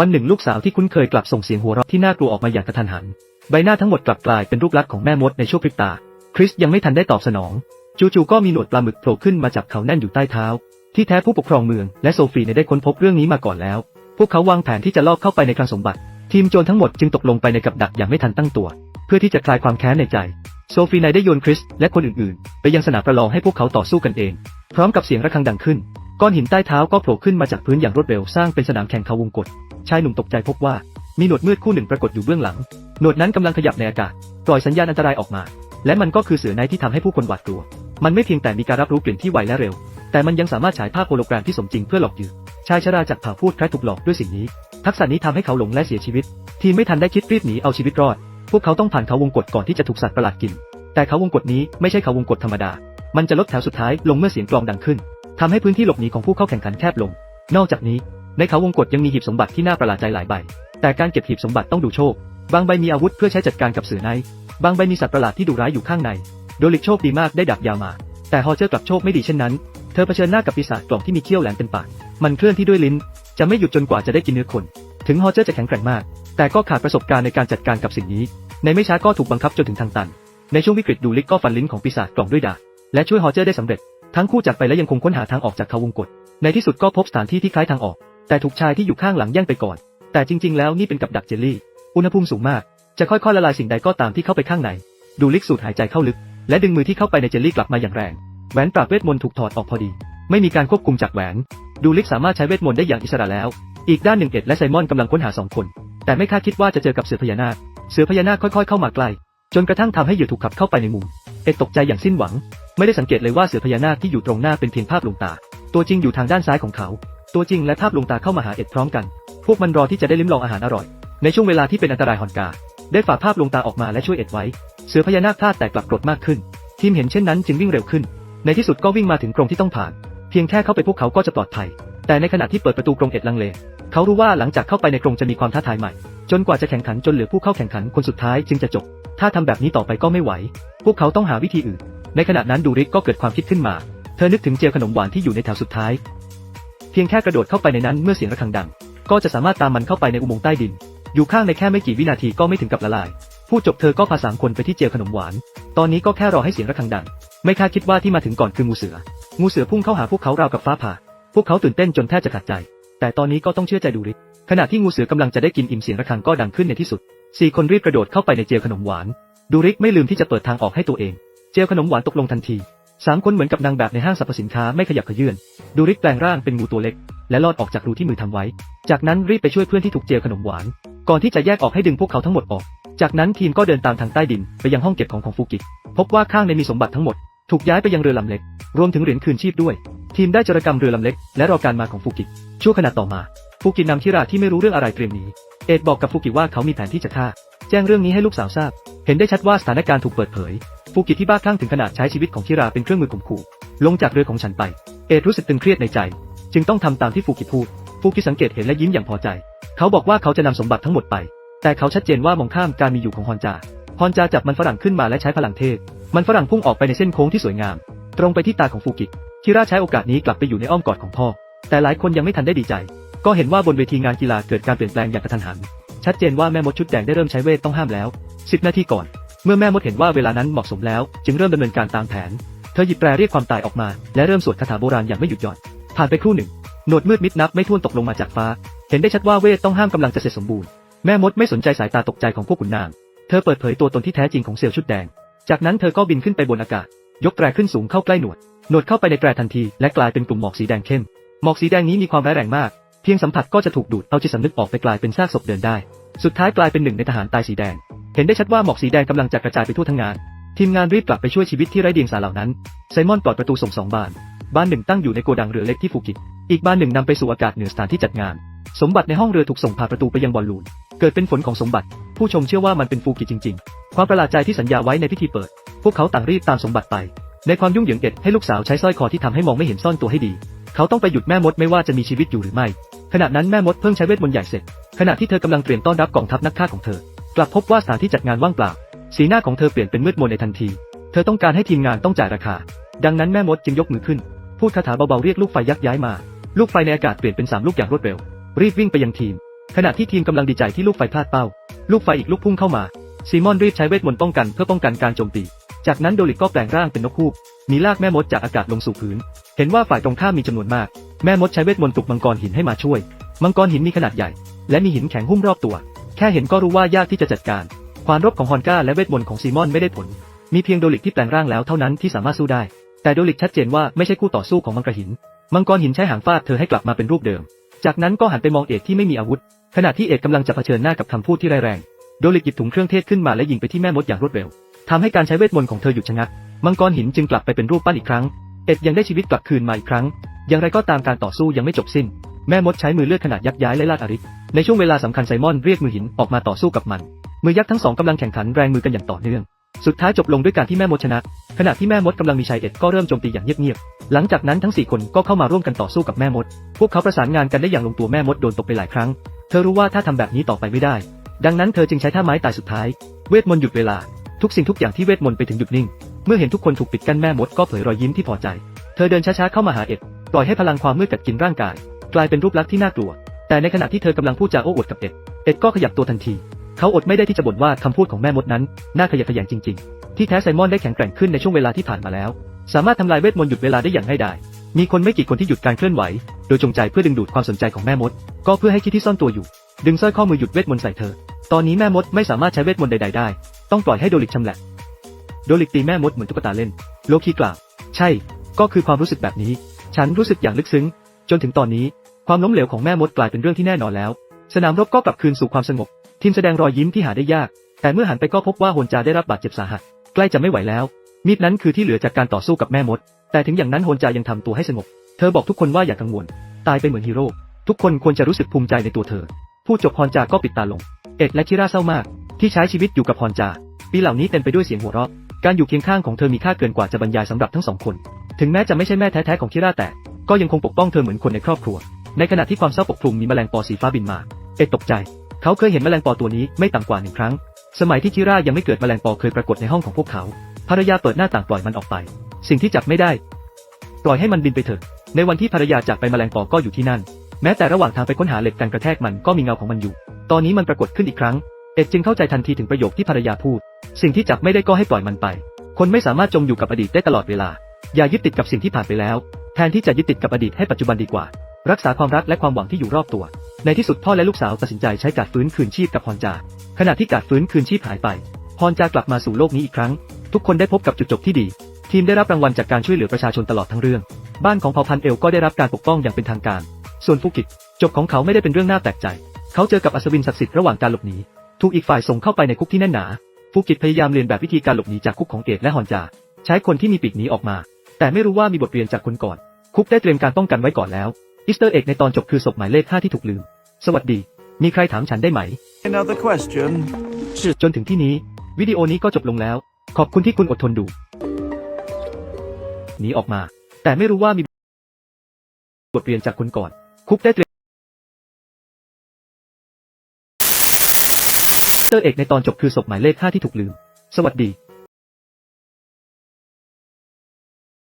วันหนึ่งลูกสาวที่คุ้นเคยกลับส่งเสียงหัวเราะที่น่ากลัวออกมาอย่างกระทันหัน ใบหน้าทั้งหมดกลับกลายเป็นรูปลักษณ์ของแม่มดในช่วงพริบตา คริสยังไม่ทันได้ตอบสนอง จู่ๆก็มีหนวดปลาหมึกโผล่ขึ้นมาจับเขาแน่นอยู่ใต้เท้า ที่แท้ผู้ปกครองเมืองและโซฟีเนี่ยได้ค้นพบเรื่องนี้มาก่อนแล้ว พวกเขาวางแผนที่จะลอบเข้าไปในคลังสมบัติ ทีมโจรทั้งหมดจึงตกลงไปในกับดักอย่างไม่ทันตั้งตัว เพื่อที่จะคลายความแค้นในใจ โซฟีนได้โยนคริสและคนอื่นๆ ไปยังสนามประลองให้พวกเขาต่อสู้กันเอง พร้อมกับเสียงระฆังดังขึ้น ก้อนหินใต้เท้าก็โผล่ขึ้นมาจากพื้นอย่างรวดเร็วสร้างเป็นสนามแข่งเขาวงกตชายหนุ่มตกใจพบว่ามีหนวดมืดคู่หนึ่งปรากฏอยู่เบื้องหลัง หนวดนั้นกำลังขยับในอากาศปล่อยสัญญาณอันตรายออกมา และมันก็คือเสือในที่ทำให้ผู้คนหวาดกลัว มันไม่เพียงแต่มีการรับรู้กลิ่นที่ไวและเร็ว แต่มันยังสามารถฉายภาพโฮโลแกรมที่สมจริงเพื่อหลอกเหยื่อชายชราจากเผ่าพูดคล้ายถูกหลอกด้วยสิ่งนี้ ทักษะนี้ทำให้เขาหลงและเสียชีวิต ทีมไม่ทันได้คิดรีบหนีเอาชีวิตรอด พวกเขาต้องผ่านเขาวงกฏก่อนที่จะถูกสัตว์ประหลาดกิน แต่เขาวงกฏนี้ไม่ใช่เขาวงกฏธรรมดา มันจะลดแถวสุดท้ายลงเมื่อเสียงกลองดังขึ้น ทำให้พื้นที่หลบหนีของผู้เข้าแข่งขันแคบลง นอกจากนี้ ในเขาวงกฏยังมีหีบสมบัติที่น่าประหลาดใจหลายใบ แต่การเก็บหีบสมบัติต้องดูโชค บางใบมีอาวุธเพื่อใช้จัดการกับเสือในบางใบมีสัตว์ประหลาดที่ดุร้ายอยู่ข้างใน โดลิกโชคดีมากได้ดาบยามา แต่ฮอเจอร์กลับโชคไม่ดีเช่นนั้น เธอเผชิญหน้ากับปีศาจกล่องที่มีเขี้ยวแหลมเป็นปาก มันเคลื่อนที่ด้วยลิ้น จะไม่หยุดจนกว่าจะได้กินเนื้อคน ถึงฮอเจอร์จะแข็งแกร่งมาก แต่ก็ขาดประสบการณ์ในการจัดการกับสิ่งนี้ ในไม่ช้าก็ถูกบังคับจนถึงทางตัน ในช่วงวิกฤตดูลิกก็ฟันลิ้นของปีศาจกล่องด้วยดาบและช่วยฮอเจอร์ได้สำเร็จ ทั้งคู่จากไปและยังคงค้นหาทางออกจากเขาวงกฏในที่สุดก็พบสถานที่ที่คล้ายทางออก แต่ถูกชายที่อยู่ข้างหลังแย่งไปก่อน แต่จริง ๆ แล้วนี่เป็นกับดักเจลลี่ อุณหภูมิสูงมาก จะค่อยๆละลายสิ่งใดก็ตามที่เข้าไปข้างใน ดูลิกสูดหายใจเข้าลึก และดึงมือที่เข้าไปในเจลลี่กลับมาอย่างแรงแหวนปราบเวทมนต์ถูกถอดออกพอดี ไม่มีการควบคุมจากแหวน ดูลิกสามารถใช้เวทมนต์ได้อย่างอิสระแล้ว อีกด้านหนึ่งเอ็ดและไซมอนกำลังค้นหาสองคน แต่ไม่คาดคิดว่าจะเจอกับเสือพญานาค เสือพญานาคค่อยๆ เข้ามาใกล้ จนกระทั่งทำให้เหยื่อถูกขับเข้าไปในมุม เอ็ดตกใจอย่างสิ้นหวัง ไม่ได้สังเกตเลยว่าเสือพญานาคที่อยู่ตรงหน้าเป็นเพียงภาพลวงตา ตัวจริงอยู่ทางด้านซ้ายของเขา ตัวจริงและภาพลวงตาเข้ามาหาเอ็ดพร้อมกัน พวกมันรอที่จะได้ลิ้มลองอาหารอร่อย ในช่วงเวลาที่เป็นอันตรายหอนกา ได้ฝากภาพลวงตาออกมาและช่วยเอ็ดไว้ เสือพญานาคพลาดแต่กลับกรดมากขึ้น ทีมเห็นเช่นนั้นจึงวิ่งเร็วขึ้น ในที่สุดก็วิ่งมาถึงกรงที่ต้องผ่าน เพียงแค่เข้าไปพวกเขาก็จะปลอดภัย แต่ในขณะที่เปิดประตูกรงเอ็ดลังเล เขารู้ว่าหลังจากเข้าไปในกรงจะมีความท้าทายใหม่ จนกว่าจะแข่งขันจนเหลือผู้เข้าแข่งขันคนสุดท้ายจึงจะจบ ถ้าทำแบบนี้ต่อไปก็ไม่ไหว พวกเขาต้องหาวิธีอื่น ในขณะนั้นดูริกก็เกิดความคิดขึ้นมา เธอนึกถึงเจลขนมหวานที่อยู่ในแถวสุดท้าย เพียงแค่กระโดดเข้าไปในนั้นเมื่อเสียงระฆังดัง ก็จะสามารถตามมันเข้าไปในอุโมงค์ใต้ดิน อยู่ข้างในแค่ไม่กี่วินาทีก็ไม่ถึงกับละลายพูดจบเธอก็พาสามคนไปที่เจลขนมหวาน ตอนนี้ก็แค่รอให้เสียงระฆังดัง ไม่คาดคิดว่าที่มาถึงก่อนคืองูเสือ งูเสือพุ่งเข้าหาพวกเขาราวกับฟ้าผ่า พวกเขาตื่นเต้นจนแทบจะขาดใจ แต่ตอนนี้ก็ต้องเชื่อใจดูริกขณะที่งูเสือกำลังจะได้กินอิ่มเสียงระฆังก็ดังขึ้นในที่สุดสี่คนรีบกระโดดเข้าไปในเจลขนมหวาน ดูริกไม่ลืมที่จะเปิดทางออกให้ตัวเอง เจลขนมหวานตกลงทันทีสามคนเหมือนกับนางแบบในห้างสรรพสินค้าไม่ขยับเขยื่นดูริกแปลงร่างเป็นงูตัวเล็ก และลอดออกจากรูที่มือทำไว้ จากนั้นรีบไปช่วยเพื่อนที่ถูกเจลขนมหวาน ก่อนที่จะแยกออกให้ดึงพวกเขาทั้งหมดออก จากนั้นทีมก็เดินตามทางใต้ดินไปยังห้องเก็บของของฟูกิพบว่าข้างในมีสมบัติทั้งหมด ถูกย้ายไปยังเรือลำเล็ก รวมถึงเหรียญคืนชีพด้วย ทีมได้จรกรรมเรือลำเล็ก และรอการมาของฟูกิ ชั่วขณะต่อมาฟูกินำคิราที่ไม่รู้เรื่องอะไรเตรียมหนีเอ็ดบอกกับฟูกิว่าเขามีแผนที่จะฆ่า แจ้งเรื่องนี้ให้ลูกสาวทราบ เห็นได้ชัดว่าสถานการณ์ถูกเปิดเผย ฟูกิที่บ้าคลั่งถึงขนาดใช้ชีวิตของคิราเป็นเครื่องมือข่มขู่ ลงจากเรือของฉันไป เอ็ดรู้สึกตึงเครียดในใจ จึงต้องทำตามที่ฟูกิพูด ฟูกิสังเกตเห็นและยิ้มอย่างพอใจ เขาบอกว่าเขาจะนำสมบัติทั้งหมดไป แต่เขาชัดเจนว่ามองข้ามการมีอยู่ของฮอนจา ฮอนจาจับมันฝรั่งขึ้นมาและใช้พลังเทพ มันฝรั่งพุ่งออกไปในเส้นโค้งที่สวยงาม ตรงไปที่ตาของฟูกิ คิราใช้โอกาสนี้กลับไปอยู่ในอ้อมกอดของพ่อ แต่หลายคนยังไม่ทันได้ดีใจ ก็เห็นว่าบนเวทีงานกีฬาเกิดการเปลี่ยนแปลงอย่างกระทันหัน ชัดเจนว่าแม่มดชุดแดงได้เริ่มใช้เวทต้องห้ามแล้ว 10 นาทีก่อน เมื่อแม่มดเห็นว่าเวลานั้นเหมาะสมแล้ว จึงเริ่มดำเนินการตามแผน เธอหยิบแปรเรียกความตายออกมา และเริ่มสวดคาถาโบราณอย่างไม่หยุดหย่อน ผ่านไปครู่หนึ่ง หนวดมืดมิดนับไม่ถ้วนตกลงมาจากฟ้า เห็นได้ชัดว่าเวทต้องห้ามกำลังจะเสร็จสมบูรณ์ แม่มดไม่สนใจสายตาตกใจของพวกขุนนาง เธอเปิดเผยตัวตนที่แท้จริงของเซลล์ชุดแดง จากนั้นเธอก็บินขึ้นไปบนอากาศ ยกแตรขึ้นสูงเข้าใกล้หนวด หนวดเข้าไปในแตรทันทีและกลายเป็นกลุ่มหมอกสีแดงเข้ม หมอกสีแดงนี้มีความร้ายแรงมาก เพียงสัมผัสก็จะถูกดูดเอาจิตสำนึกออกไปกลายเป็นซากศพเดินได้ สุดท้ายกลายเป็นหนึ่งในทหารตายสีแดง เห็นได้ชัดว่าหมอกสีแดงกำลังจะกระจายไปทั่วทั้งงาน ทีมงานรีบกลับไปช่วยชีวิตที่ไร้เดียงสาเหล่านั้น ไซมอนปลอดประตูส่งสองบาน บานหนึ่งตั้งอยู่ในโกดังเรือเล็กที่ฟูกิอีกบานหนึ่งนำไปสู่อากาศเหนือสถานที่จัดงาน สมบัติในห้องเรือถูกส่งผ่านประตูไปยังบอลลูน เกิดเป็นฝนของสมบัติ ผู้ชมเชื่อว่ามันเป็นฟูกิจริง ๆ ความประหลาดใจที่สัญญาไว้ในพิธีเปิด พวกเขาต่างรีบตามสมบัติไป ในความยุ่งเหยิงเอ็ดให้ลูกสาวใช้สร้อยคอที่ทำให้มองไม่เห็นซ่อนตัวให้ดี เขาต้องไปหยุดแม่มดไม่ว่าจะมีชีวิตอยู่หรือไม่ ขณะนั้นแม่มดเพิ่งใช้เวทมนต์ใหญ่เสร็จ ขณะที่เธอกำลังเตรียมต้อนรับกองทัพนักฆ่าของเธอ กลับพบว่าสถานที่จัดงานว่างเปล่า สีหน้าของเธอเปลี่ยนเป็นมืดมนในทันที เธอต้องการให้ทีมงานต้องจ่ายราคา ดังนั้นแม่มดจึงยกมือขึ้น พูดคาถาเบาๆเรียกลูกไฟยักษ์ย้ายมา ลูกไฟในอากาศเปลี่ยนเป็นสามลูกอย่างรวดเร็ว รีบวิ่งไปยังทีม ขณะที่ทีมกำลังดีใจที่ลูกไฟพลาดเป้า ลูกไฟอีกลูกพุ่งเข้ามาซีมอนรีบใช้เวทมนต์ป้องกันเพื่อป้องกันการโจมตี จากนั้นโดลิกก็แปลงร่างเป็นนกฮูก มีลากแม่มดจากอากาศลงสู่พื้น เห็นว่าฝ่ายตรงข้ามมีจำนวนมาก แม่มดใช้เวทมนต์ปลุกมังกรหินให้มาช่วย มังกรหินมีขนาดใหญ่ และมีหินแข็งหุ้มรอบตัว แค่เห็นก็รู้ว่ายากที่จะจัดการ ความรบของฮอนก้าและเวทมนต์ของซีมอนไม่ได้ผล มีเพียงโดลิกที่แปลงร่างแล้วเท่านั้นที่สามารถสู้ได้ แต่โดลิกชัดเจนว่าไม่ใช่คู่ต่อสู้ของมังกรหิน มังกรหินใช้หางฟาดเธอให้กลับมาเป็นรูปเดิม จากนั้นก็หันไปมองเอกที่ไม่มีอาวุธ ขณะที่เอกกำลังจะเผชิญหน้ากับคำพูดที่ร้ายแรง โดลิกหยิบถุงเครื่องเทศขึ้นมาและยิงไปที่แม่มดอย่างรวดเร็ว ทำให้การใช้เวทมนต์ของเธอหยุดชะงัก มังกรหินจึงกลับไปเป็นรูปปั้นอีกครั้ง เอ็ดยังได้ชีวิตกลับคืนมาอีกครั้ง อย่างไรก็ตามการต่อสู้ยังไม่จบสิ้น แม่มดใช้มือเลือดขนาดยักษ์ย้ายไล่ล่าอาริสในช่วงเวลาสำคัญไซมอนเรียกมือหินออกมาต่อสู้กับมัน มือยักษ์ทั้งสองกำลังแข่งขันแรงมือกันอย่างต่อเนื่อง สุดท้ายจบลงด้วยการที่แม่มดชนะ ขณะที่แม่มดกำลังมีชายเอ็ดก็เริ่มโจมตีอย่างเงียบๆ หลังจากนั้นทั้งสี่คนก็เข้ามาร่วมกันต่อสู้กับแม่มด พวกเขาประสานงานกันได้อย่างลงตัวแม่มดโดนตบไปหลายครั้ง เธอรู้ว่าถ้าทำแบบนี้ต่อไปไม่ได้ ดังนั้นเธอจึงใช้ท่าไม้ตายสุดท้าย เวทมนต์หยุดเวลา ทุกสิ่งทุกอย่างที่เวทมนต์ไปถึงหยุดนิ่ง เมื่อเห็นทุกคนถูกปิดกั้นแม่มดก็เผยรอยยิ้มที่พอใจ เธอเดินช้าๆเข้ามาหาเอ็ด ปล่อยให้พลังความมืดกัดกินร่างกาย กลายเป็นรูปลักษณ์ที่น่ากลัว แต่ในขณะที่เธอกำลังพูดจาโอ้อวดกับเอ็ด เอ็ดก็ขยับตัวทันที เขาอดไม่ได้ที่จะบ่นว่าคำพูดของแม่มดนั้น น่าขยะแขยงจริง ๆ ที่แท้ไซมอนได้แข็งแกร่งขึ้นในช่วงเวลาที่ผ่านมาแล้ว สามารถทำลายเวทมนต์หยุดเวลาได้อย่างง่ายดายมีคนไม่กี่คนที่หยุดการเคลื่อนไหว โดยจงใจเพื่อดึงดูดความสนใจของแม่มด ก็เพื่อให้คิดที่ซ่อนตัวอยู่ ดึงสร้อยข้อมือหยุดเวทมนต์ใส่เธอ ตอนนี้แม่มดไม่สามารถใช้เวทมนต์ใดๆได้ ต้องปล่อยให้โดลิกชำแหละ โดลิกตีแม่มดเหมือนตุ๊กตาเล่น โลคีกล่าว ใช่ ก็คือความรู้สึกแบบนี้ ฉันรู้สึกอย่างลึกซึ้ง จนถึงตอนนี้ ความล้มเหลวของแม่มดกลายเป็นเรื่องที่แน่นอนแล้ว สนามรบก็กลับคืนสู่ความสงบ ทีมแสดงรอยยิ้มที่หาได้ยาก แต่เมื่อหันไปก็พบว่าโฮนจาได้รับบาดเจ็บสาหัส ใกล้จะไม่ไหวแล้ว มีดนั้นคือที่เหลือจากการต่อสู้กับแม่มด แต่ถึงอย่างนั้นโฮนจายังทำตัวให้สงบ เธอบอกทุกคนว่าอย่ากังวล ตายไปเหมือนฮีโร่ ทุกคนควรจะรู้สึกภูมิใจในตัวเธอ ผู้จบฮอนจาก็ปิดตาลง เอ็ดและคิราเศร้ามาก ที่ใช้ชีวิตอยู่กับฮอนจา ปีเหล่านี้เต็มไปด้วยเสียงหัวเราะ การอยู่เคียงข้างของเธอมีค่าเกินกว่าจะบรรยายสำหรับทั้งสองคน ถึงแม้จะไม่ใช่แม่แท้ๆของคิราแต่ ก็ยังคงปกป้องเธอเหมือนคนในครอบครัว ในขณะที่ความเศร้าปกคลุมมีแมลงปอสีฟ้าบินมา เอ็ดตกใจ เขาเคยเห็นแมลงปอตัวนี้ไม่ต่ำกว่าหนึ่งครั้ง สมัยที่คิรายังไม่เกิดแมลงปอเคยปรากฏในห้องของพวกเขา ภรรยาเปิดหน้าต่างปล่อยมันออกไป สิ่งที่จับไม่ได้ ปล่อยให้มันบินไปเถอะ ในวันที่ภรรยาจากไปแมลงปอก็อยู่ที่นั่น แม้แต่ระหว่างทางไปค้นหาเหล็กกันกระแทกมันก็มีเงาของมันอยู่ ตอนนี้มันปรากฏขึ้นอีกครั้ง เอ็ดจึงเข้าใจทันทีถึงประโยคที่ภรรยาพูด สิ่งที่จับไม่ได้ก็ให้ปล่อยมันไป คนไม่สามารถจมอยู่กับอดีตได้ตลอดเวลา อย่ายึดติดกับสิ่งที่ผ่านไปแล้ว แทนที่จะยึดติดกับอดีตให้ปัจจุบันดีกว่า รักษาความรักและความหวังที่อยู่รอบตัว ในที่สุดพ่อและลูกสาวตัดสินใจใช้การฟื้นคืนชีพกับพรจา ขณะที่การฟื้นคืนชีพหายไปพรจากลับมาสู่โลกนี้อีกครั้ง ทุกคนได้พบกับจุดจบที่ดี ทีมได้รับรางวัลจากการช่วยเหลือประชาชนตลอดทั้งเรื่อง บ้านของเผ่าพันธุ์เอลก็ได้รับการปกป้องอย่างเป็นทางการ ส่วนฟูกิจจบของเขาไม่ได้เป็นเรื่องน่าแปลกใจ เขาเจอกับอัศวินศักดิ์สิทธิ์ระหว่างการหลบหนี ถูกอีกฝ่ายส่งเข้าไปในคุกที่แน่นหนา ฟูกิจพยายามเรียนแบบวิธีการหลบหนีจากคุกของเกตและฮอนจา ใช้คนที่มีปีกหนีออกมา แต่ไม่รู้ว่ามีบทเรียนจากคนก่อน คุกได้เตรียมการป้องกันไว้ก่อนแล้วอีสเตอร์เอกในตอนจบคือศพหมายเลขห้าที่ถูกลืม สวัสดี มีใครถามฉันได้ไหม Another question? จนถึงที่นี้ วิดีโอนี้ก็จบลงแล้ว ขอบคุณที่คุณอดทนดู หนีออกมา แต่ไม่รู้ว่ามีบทเรียนจากคนก่อน คุกได้เตรียม เตอร์เอกในตอนจบคือศพหมายเลขห้าที่ถูกลืม สวัสดี